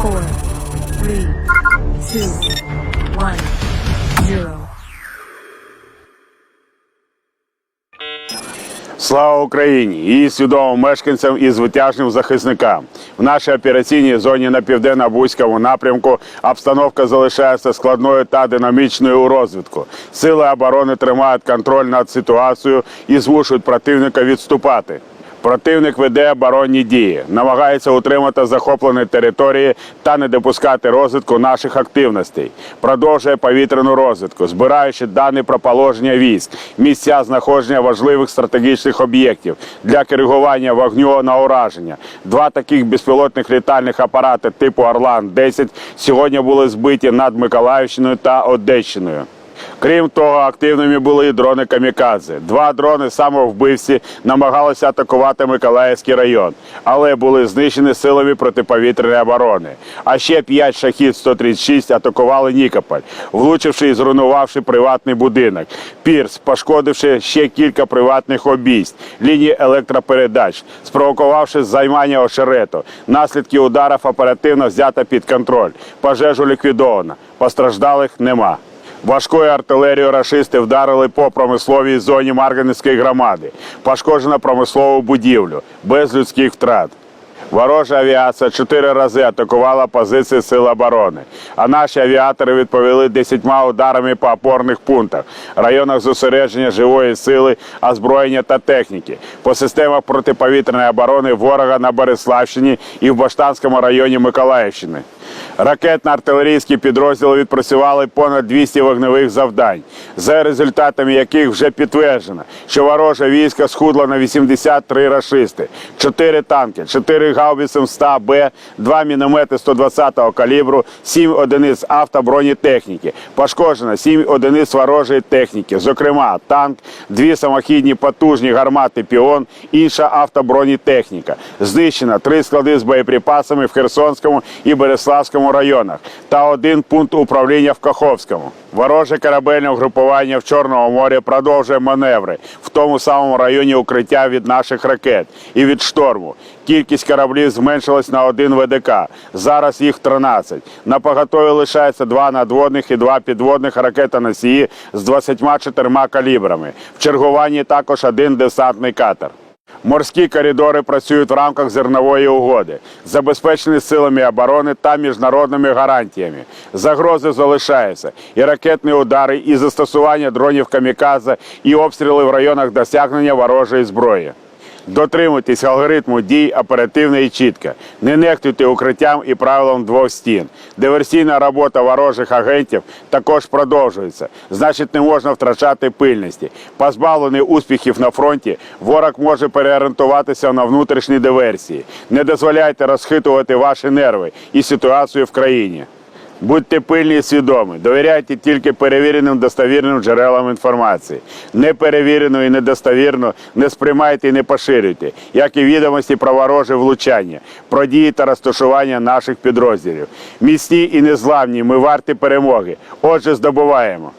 four. Слава Україні! Її свідомим мешканцям і звитяжним захисникам. В нашій операційній зоні на південно-бузькому напрямку обстановка залишається складною та динамічною у розвитку. Сили оборони тримають контроль над ситуацією і змушують противника відступати. Противник веде оборонні дії, намагається утримати захоплені території та не допускати розвитку наших активностей. Продовжує повітряну розвитку, збираючи дані про положення військ, місця знаходження важливих стратегічних об'єктів для коригування вогню на ураження. Два таких безпілотних літальних апарати типу Орлан-10 сьогодні були збиті над Миколаївщиною та Одещиною. Крім того, активними були і дрони камікадзе. Два дрони самовбивці намагалися атакувати Миколаївський район, але були знищені силами протиповітряної оборони. А ще п'ять шахід 136 атакували Нікополь, влучивши і зруйнувавши приватний будинок. Пірс, пошкодивши ще кілька приватних обійсть, лінії електропередач, спровокувавши займання очерету. Наслідки ударів оперативно взято під контроль. Пожежу ліквідовано. Постраждалих нема. Важкою артилерією рашисти вдарили по промисловій зоні Марганецької громади. Пошкоджено промислову будівлю без людських втрат. Ворожа авіація чотири рази атакувала позиції сил оборони, а наші авіатори відповіли десятьма ударами по опорних пунктах, районах зосередження живої сили, озброєння та техніки, по системах протиповітряної оборони ворога на Бориславщині і в Баштанському районі Миколаївщини. Ракетно-артилерійські підрозділи відпрацювали понад 200 вогневих завдань, за результатами яких вже підтверджено, що вороже військо схудло на 83 рашисти, 4 танки, 4 гаубиці МСТА-Б, 2 міномети 120-го калібру, 7 одиниць автобронетехніки. Пошкоджено 7 одиниць ворожої техніки, зокрема танк, дві самохідні потужні гармати Піон, інша автобронетехніка. Знищено три склади з боєприпасами в Херсонському і Береславському районах та один пункт управління в Каховському. Вороже корабельне угрупування в Чорному морі продовжує маневри в тому самому районі укриття від наших ракет і від шторму. Кількість кораблів зменшилась на один ВДК. Зараз їх 13. На поготові лишається два надводних і два підводних ракетоносії з 24 калібрами. В чергуванні також один десантний катер. Морські коридори працюють в рамках зернової угоди, забезпечені силами оборони та міжнародними гарантіями. Загрози залишаються і ракетні удари, і застосування дронів камікадзе, і обстріли в районах досягнення ворожої зброї. Дотримуйтесь алгоритму дій оперативно і чітко. Не нехтуйте укриттям і правилам двох стін. Диверсійна робота ворожих агентів також продовжується. Значить, не можна втрачати пильності. Позбавлений успіхів на фронті, ворог може переорієнтуватися на внутрішні диверсії. Не дозволяйте розхитувати ваші нерви і ситуацію в країні. Будьте пильні і свідомі, довіряйте тільки перевіреним достовірним джерелам інформації. Неперевірену і недостовірну не сприймайте і не поширюйте, як і відомості про вороже влучання, про дії та розташування наших підрозділів. Міцні і незламні, ми варті перемоги. Отже, здобуваємо.